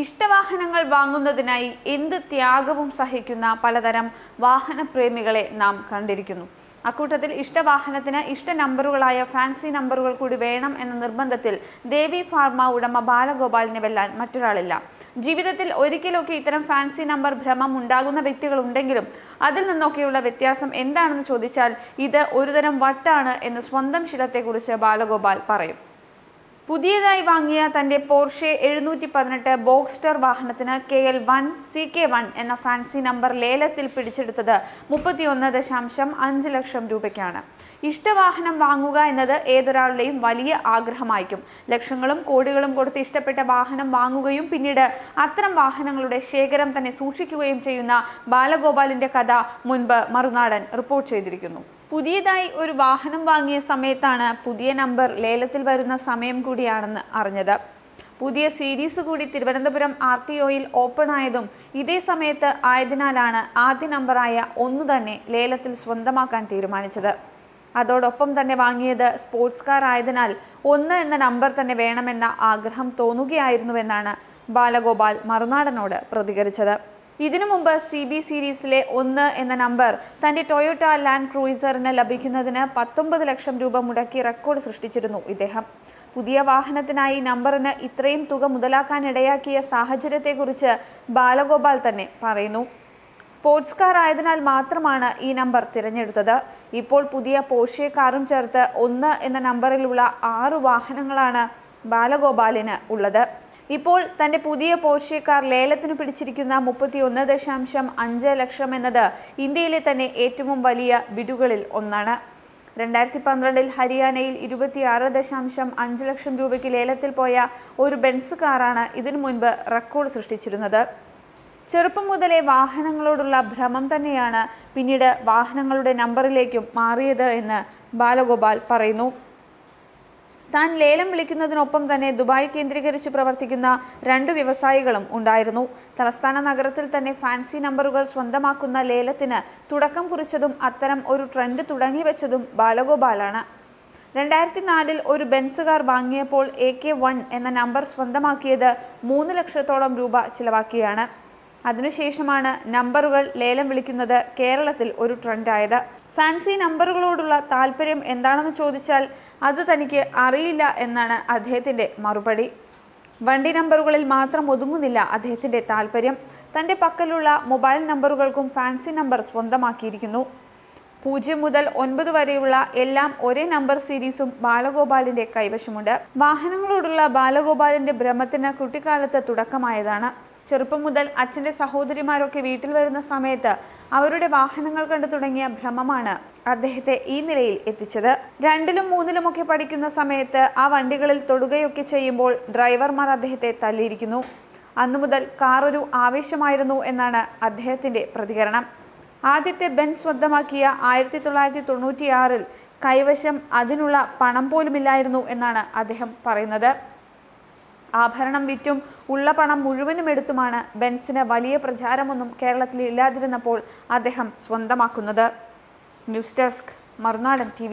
ഇഷ്ടവാഹനങ്ങൾ വാങ്ങുന്നതിനായി എന്ത് ത്യാഗവും സഹിക്കുന്ന പലതരം വാഹനപ്രേമികളെ നാം കണ്ടിരിക്കുന്നു. അക്കൂട്ടത്തിൽ ഇഷ്ടവാഹനത്തിന് ഇഷ്ട നമ്പറുകളായ ഫാൻസി നമ്പറുകൾ കൂടി വേണം എന്ന നിർബന്ധത്തിൽ ദേവി ഫാർമ ഉടമ ബാലഗോപാലിനെ വെല്ലാൻ മറ്റൊരാളില്ല. ജീവിതത്തിൽ ഒരിക്കലൊക്കെ ഇത്തരം ഫാൻസി നമ്പർ ഭ്രമം ഉണ്ടാകുന്ന വ്യക്തികൾ ഉണ്ടെങ്കിലും അതിൽ നിന്നൊക്കെയുള്ള വ്യത്യാസം എന്താണെന്ന് ചോദിച്ചാൽ ഇത് ഒരുതരം വട്ടാണ് എന്ന് സ്വന്തം ശിലത്തെക്കുറിച്ച് ബാലഗോപാൽ പറയും. പുതിയതായി വാങ്ങിയ തന്റെ പോർഷെ എഴുന്നൂറ്റി പതിനെട്ട് ബോക്സ്റ്റർ വാഹനത്തിന് K L one C K one എന്ന ഫാൻസി നമ്പർ ലേലത്തിൽ പിടിച്ചെടുത്തത് മുപ്പത്തിയൊന്ന് ദശാംശം അഞ്ച് ലക്ഷം രൂപയ്ക്കാണ്. ഇഷ്ടവാഹനം വാങ്ങുക എന്നത് ഏതൊരാളുടെയും വലിയ ആഗ്രഹമായിരിക്കും. ലക്ഷങ്ങളും കോടികളും കൊടുത്ത് ഇഷ്ടപ്പെട്ട വാഹനം വാങ്ങുകയും പിന്നീട് അത്തരം വാഹനങ്ങളുടെ ശേഖരം തന്നെ സൂക്ഷിക്കുകയും ചെയ്യുന്ന ബാലഗോപാലിന്റെ കഥ മുൻപ് മറുനാടൻ റിപ്പോർട്ട് ചെയ്തിരിക്കുന്നു. പുതിയതായി ഒരു വാഹനം വാങ്ങിയ സമയത്താണ് പുതിയ നമ്പർ ലേലത്തിൽ വരുന്ന സമയം കൂടിയാണെന്ന് അറിഞ്ഞത്. പുതിയ സീരീസ് കൂടി തിരുവനന്തപുരം ആർ ടി ഒയിൽ ഓപ്പൺ ആയതും ഇതേ സമയത്ത് ആയതിനാലാണ് ആദ്യ നമ്പറായ ഒന്നു തന്നെ ലേലത്തിൽ സ്വന്തമാക്കാൻ തീരുമാനിച്ചത്. അതോടൊപ്പം തന്നെ വാങ്ങിയത് സ്പോർട്സ് കാർ ആയതിനാൽ ഒന്ന് എന്ന നമ്പർ തന്നെ വേണമെന്ന ആഗ്രഹം തോന്നുകയായിരുന്നുവെന്നാണ് ബാലഗോപാൽ മറുനാടനോട് പ്രതികരിച്ചത്. ഇതിനു മുമ്പ് സി ബി സീരീസിലെ ഒന്ന് എന്ന നമ്പർ തന്റെ ടൊയോട്ട ലാൻഡ് ക്രൂയിസറിന് ലഭിക്കുന്നതിന് പത്തൊമ്പത് ലക്ഷം രൂപ മുടക്കി റെക്കോർഡ് സൃഷ്ടിച്ചിരുന്നു ഇദ്ദേഹം. പുതിയ വാഹനത്തിനായി നമ്പറിന് ഇത്രയും തുക മുതലാക്കാനിടയാക്കിയ സാഹചര്യത്തെക്കുറിച്ച് ബാലഗോപാൽ തന്നെ പറയുന്നു. സ്പോർട്സ് കാർ ആയതിനാൽ മാത്രമാണ് ഈ നമ്പർ തിരഞ്ഞെടുത്തത്. ഇപ്പോൾ പുതിയ പോഷെ കാറും ചേർത്ത് ഒന്ന് എന്ന നമ്പറിലുള്ള ആറു വാഹനങ്ങളാണ് ബാലഗോപാലിന് ഉള്ളത്. ഇപ്പോൾ തന്റെ പുതിയ പോർഷെ കാർ ലേലത്തിന് പിടിച്ചിരിക്കുന്ന മുപ്പത്തി ഒന്ന് ദശാംശം അഞ്ച് ലക്ഷം എന്നത് ഇന്ത്യയിലെ തന്നെ ഏറ്റവും വലിയ ബിഡുകളിൽ ഒന്നാണ്. രണ്ടായിരത്തി പന്ത്രണ്ടിൽ ഹരിയാനയിൽ ഇരുപത്തിയാറ് ദശാംശം അഞ്ച് ലക്ഷം രൂപയ്ക്ക് ലേലത്തിൽ പോയ ഒരു ബെൻസ് കാറാണ് ഇതിനു മുൻപ് റെക്കോർഡ് സൃഷ്ടിച്ചിരുന്നത്. ചെറുപ്പം മുതലേ വാഹനങ്ങളോടുള്ള ഭ്രമം തന്നെയാണ് പിന്നീട് വാഹനങ്ങളുടെ നമ്പറിലേക്കും മാറിയത് എന്ന് ബാലഗോപാൽ പറയുന്നു. താൻ ലേലം വിളിക്കുന്നതിനൊപ്പം തന്നെ ദുബായ് കേന്ദ്രീകരിച്ച് പ്രവർത്തിക്കുന്ന രണ്ട് വ്യവസായികളും ഉണ്ടായിരുന്നു. തലസ്ഥാന നഗരത്തിൽ തന്നെ ഫാൻസി നമ്പറുകൾ സ്വന്തമാക്കുന്ന ലേലത്തിന് തുടക്കം കുറിച്ചതും അത്തരം ഒരു ട്രെൻഡ് തുടങ്ങിവെച്ചതും ബാലഗോപാലാണ്. രണ്ടായിരത്തി നാലിൽ ഒരു ബെൻസ് കാർ വാങ്ങിയപ്പോൾ എ കെ വൺ എന്ന നമ്പർ സ്വന്തമാക്കിയത് മൂന്ന് ലക്ഷത്തോളം രൂപ ചിലവാക്കിയാണ്. അതിനുശേഷമാണ് നമ്പറുകൾ ലേലം വിളിക്കുന്നത് കേരളത്തിൽ ഒരു ട്രെൻഡായത്. ഫാൻസി നമ്പറുകളോടുള്ള താല്പര്യം എന്താണെന്ന് ചോദിച്ചാൽ അത് തനിക്ക് അറിയില്ല എന്നാണ് അദ്ദേഹത്തിന്റെ മറുപടി. വണ്ടി നമ്പറുകളിൽ മാത്രം ഒതുങ്ങുന്നില്ല അദ്ദേഹത്തിന്റെ താല്പര്യം. തന്റെ പക്കലുള്ള മൊബൈൽ നമ്പറുകൾക്കും ഫാൻസി നമ്പർ സ്വന്തമാക്കിയിരിക്കുന്നു. പൂജ്യം മുതൽ ഒൻപത് വരെയുള്ള എല്ലാം ഒരേ നമ്പർ സീരീസും ബാലഗോപാലിന്റെ കൈവശമുണ്ട്. വാഹനങ്ങളോടുള്ള ബാലഗോപാലിന്റെ ഭ്രമത്തിന് കുട്ടിക്കാലത്ത് തുടക്കമായതാണ്. ചെറുപ്പം മുതൽ അച്ഛന്റെ സഹോദരിമാരൊക്കെ വീട്ടിൽ വരുന്ന സമയത്ത് അവരുടെ വാഹനങ്ങൾ കണ്ടു തുടങ്ങിയ ഭ്രമമാണ് അദ്ദേഹത്തെ ഈ നിലയിൽ എത്തിച്ചത്. രണ്ടിലും മൂന്നിലുമൊക്കെ പഠിക്കുന്ന സമയത്ത് ആ വണ്ടികളിൽ തൊടുകയൊക്കെ ചെയ്യുമ്പോൾ ഡ്രൈവർമാർ അദ്ദേഹത്തെ തല്ലിയിരിക്കുന്നു അന്നു മുതൽ കാർ ഒരു ആവേശമായിരുന്നു എന്നാണ് അദ്ദേഹത്തിന്റെ പ്രതികരണം. ആദ്യത്തെ ബെൻ സ്വന്തമാക്കിയ ആയിരത്തി തൊള്ളായിരത്തി തൊണ്ണൂറ്റിയാറിൽ കൈവശം അതിനുള്ള പണം പോലുമില്ലായിരുന്നു എന്നാണ് അദ്ദേഹം പറയുന്നത്. ആഭരണം വിറ്റും ഉള്ള പണം മുഴുവനും എടുത്തുമാണ് ബെൻസിന് വലിയ പ്രചാരമൊന്നും കേരളത്തിൽ ഇല്ലാതിരുന്നപ്പോൾ അദ്ദേഹം സ്വന്തമാക്കുന്നത്. News desk Marunadan T